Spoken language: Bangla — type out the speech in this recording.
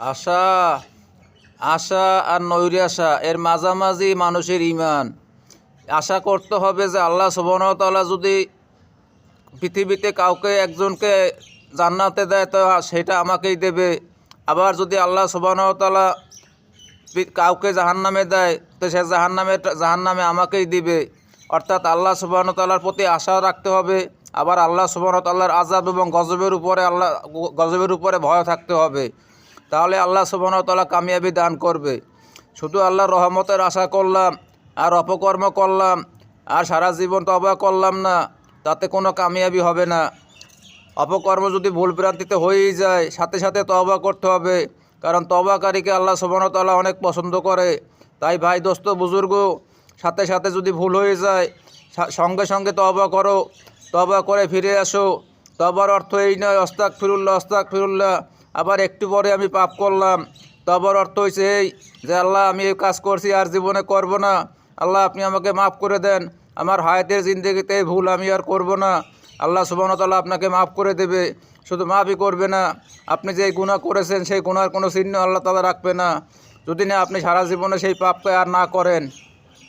আশা আশা আর নৈরাশা এর মাঝামাঝি মানুষের ইমান আশা করতে হবে যে আল্লাহ সুবর্ণতলা যদি পৃথিবীতে কাউকে একজনকে জান্নাতে দেয়, তো সেটা আমাকেই দেবে। আবার যদি আল্লাহ সুবর্ণতলা কাউকে জাহান্নামে দেয়, তো সে জাহান্নামে জাহান্নামে আমাকেই দিবে। অর্থাৎ আল্লাহ সুবাহতাল্লার প্রতি আশা রাখতে হবে। আবার আল্লাহ সুবাহতাল্লাহর আজাব এবং গজবের উপরে আল্লাহ, গজবের উপরে ভয় থাকতে হবে। তাহলে আল্লাহ সুবাহতাল্লাহ কামিয়াবি দান করবে। শুধু আল্লাহর রহমতের আশা করলাম, আর অপকর্ম করলাম, আর সারা জীবন তবা করলাম না, তাতে কোনো কামিয়াবি হবে না। অপকর্ম যদি ভুল ভ্রান্তিতে হয়েই যায়, সাথে সাথে তবা করতে হবে, কারণ তবাকারীকে আল্লাহ সুবর্ণতাল্লাহ অনেক পছন্দ করে। তাই ভাই, দোস্ত, বুজুর্গ, সাথে সাথে যদি ভুল হয়ে যায় সঙ্গে সঙ্গে তবা করো। তবা করে ফিরে আসো। তবার অর্থ এই নয় অস্তাক ফিরুল্লাহ অস্তাক ফিরুল্লাহ আবার একটু পরে আমি পাপ করলাম। তবার অর্থ হয়েছে এই যে, আল্লাহ, আমি এই কাজ করছি, আর জীবনে করব না। আল্লাহ, আপনি আমাকে মাফ করে দেন। আমার হায়াতের জিন্দগিতে ভুল আমি আর করব না। আল্লাহ সুবাহতাল্লাহ আপনাকে মাফ করে দেবে। শুধু মাফই করবে না। আপনি যে গুণা করেছেন, সেই গুণার কোনো চিহ্ন আল্লাহ তালা রাখবে না। যদি না আপনি সারা জীবনে সেই পাপকে আর না করেন